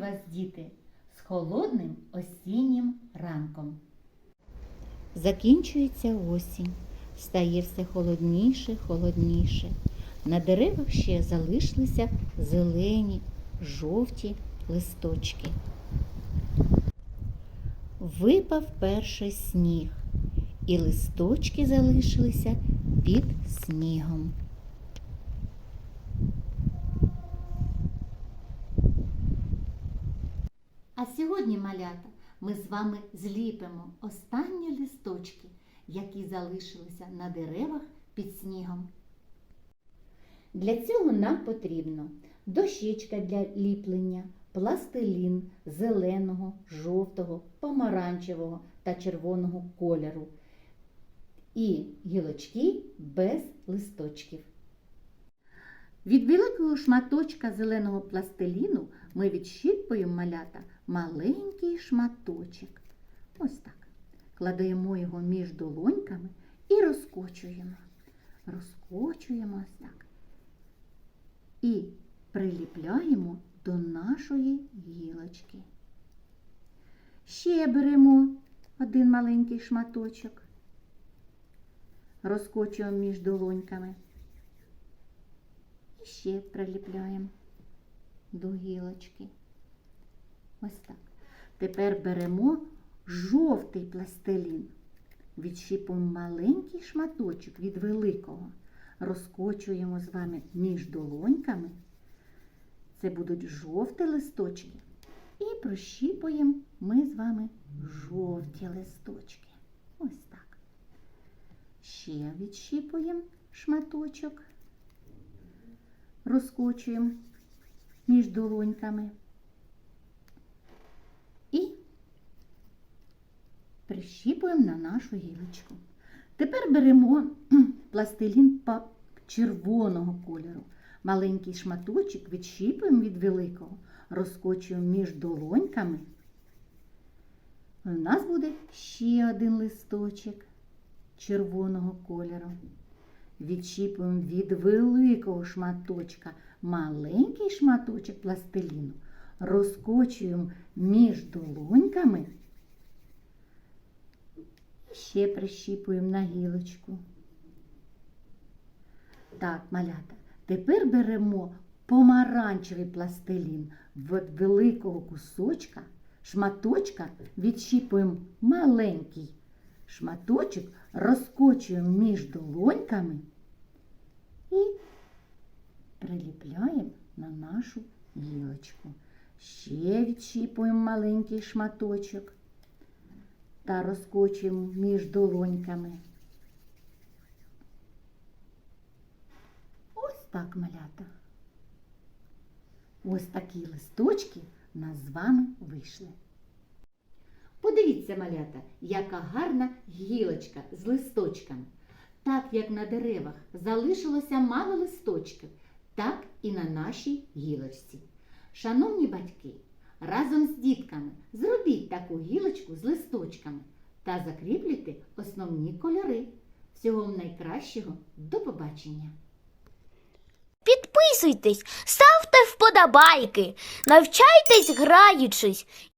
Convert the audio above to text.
вас, діти, з холодним осіннім ранком. Закінчується осінь, стає все холодніше, холодніше. На деревах ще залишилися зелені, жовті листочки. Випав перший сніг, і листочки залишилися під снігом. А сьогодні, малята, ми з вами зліпимо останні листочки, які залишилися на деревах під снігом. Для цього нам потрібно дощечка для ліплення, пластилін зеленого, жовтого, помаранчевого та червоного кольору і гілочки без листочків. Від великого шматочка зеленого пластиліну ми відщіпуємо малята маленький шматочок. Ось так. Кладемо його між долоньками і розкочуємо. Розкочуємо ось так. І приліпляємо до нашої гілочки. Ще беремо один маленький шматочок. Розкочуємо між долоньками. І ще приліпляємо до гілочки. Ось так. Тепер беремо жовтий пластилін. Відщіпуємо маленький шматочок від великого. Розкочуємо з вами між долоньками. Це будуть жовті листочки. І прощіпуємо ми з вами жовті листочки. Ось так. Ще відщіпуємо шматочок розкочуємо між долоньками і прищіпуємо на нашу гілочку. Тепер беремо пластилін червоного кольору. Маленький шматочок відщіпуємо від великого, розкочуємо між долоньками. У нас буде ще один листочок червоного кольору. Відщіпуємо від великого шматочка маленький шматочок пластиліну, розкочуємо між долоньками ще прищіпуємо на гілочку. Так, малята, тепер беремо помаранчевий пластилін від великого кусочка, шматочка відщіпуємо маленький шматочок, розкочуємо між долоньками і приліпляємо на нашу гілочку. Ще відщіпуємо маленький шматочок та розкочуємо між долоньками. Ось так, малята. Ось такі листочки в нас з вами вийшли. Подивіться, малята, яка гарна гілочка з листочками. Так як на деревах залишилося мало листочків, так і на нашій гілочці. Шановні батьки, разом з дітками зробіть таку гілочку з листочками та закріплюйте основні кольори. Всього вам найкращого. До побачення! Підписуйтесь, ставте вподобайки, навчайтесь граючись